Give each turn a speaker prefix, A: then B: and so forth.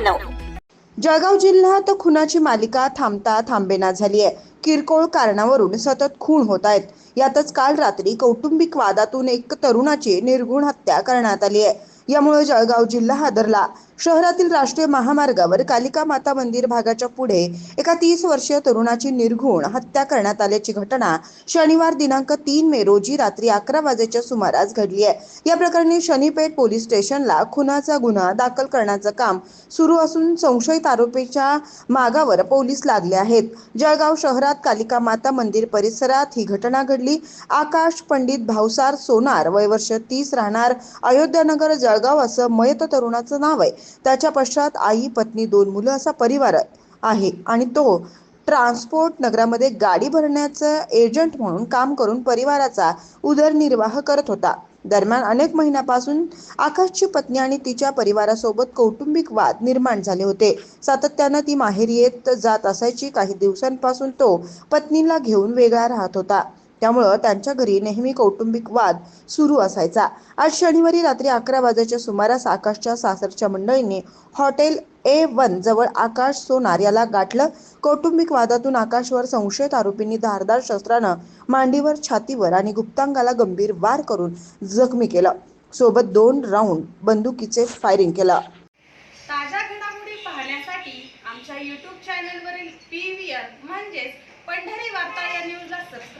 A: नव्याण्णव
B: जळगाव जिल्ह्यात खुनाची मालिका थांबता थांबेना झाली आहे किरकोळ कारणावरून सतत खून होत आहेत. यातच काल रात्री कौटुंबिक वादातून एक तरुणाची निर्गुण हत्या करण्यात आली आहे यामुळे जळगाव जिल्हा हादरला. शहरातील राष्ट्रीय महामार्गावर कालिका माता मंदिर भागाच्या पुढे एका तीस वर्षीय तरुणाची निर्घुण हत्या करण्यात आल्याची घटना शनिवार दिनांक तीन मे रोजी रात्री अकरा वाजेच्या सुमारास घडली आहे. या प्रकरणी शनीपेठ पोलीस स्टेशनला खुनाचा गुन्हा दाखल करण्याचं काम सुरू असून संशयित आरोपीच्या मागावर पोलीस लागले आहेत. जळगाव शहरात कालिका माता मंदिर परिसरात ही घटना घडली. आकाश पंडित भावसार सोनार वय वर्ष तीस राहणार अयोध्यानगर जळगाव असं मयत तरुणाचं नाव आहे. त्याच्या पश्चात आई पत्नी दोन मुलं असा परिवार आहे. आणि तो ट्रान्सपोर्ट नगरामध्ये गाडी भरण्याचं एजंट म्हणून काम करून परिवाराचा उदरनिर्वाह करत होता. दरम्यान अनेक महिन्यापासून आकाशची पत्नी आणि तिच्या परिवारासोबत कौटुंबिक वाद निर्माण झाले होते. सातत्यानं ती माहेरी येत जात असायची. काही दिवसांपासून तो पत्नीला घेऊन वेगळा राहत होता. त्यामुळं त्यांच्या घरी नेहमी कौटुंबिक वाद सुरू असायचा. आज शनिवारी रात्री अकरा वाजेच्या सुमारास आकाशच्या सासरच्या मंडळींनी हॉटेल ए वन जवळ आकाश सोनार याला गाठलं. कौटुंबिक वादातून आकाशवर संशयित आरोपींनी धारदार शस्त्रानं मांडीवर छातीवर आणि गुप्तांगाला गंभीर वार करून जखमी केलं. सोबत दोन राऊंड बंदुकीचे फायरिंग केलं.
C: ताज्या घडामोडी पाहण्यासाठी आमच्या युट्यूब चॅनलवरील पी व्ही आर म्हणजेच पंढरी वार्ता या न्यूजला सबस्क्राईब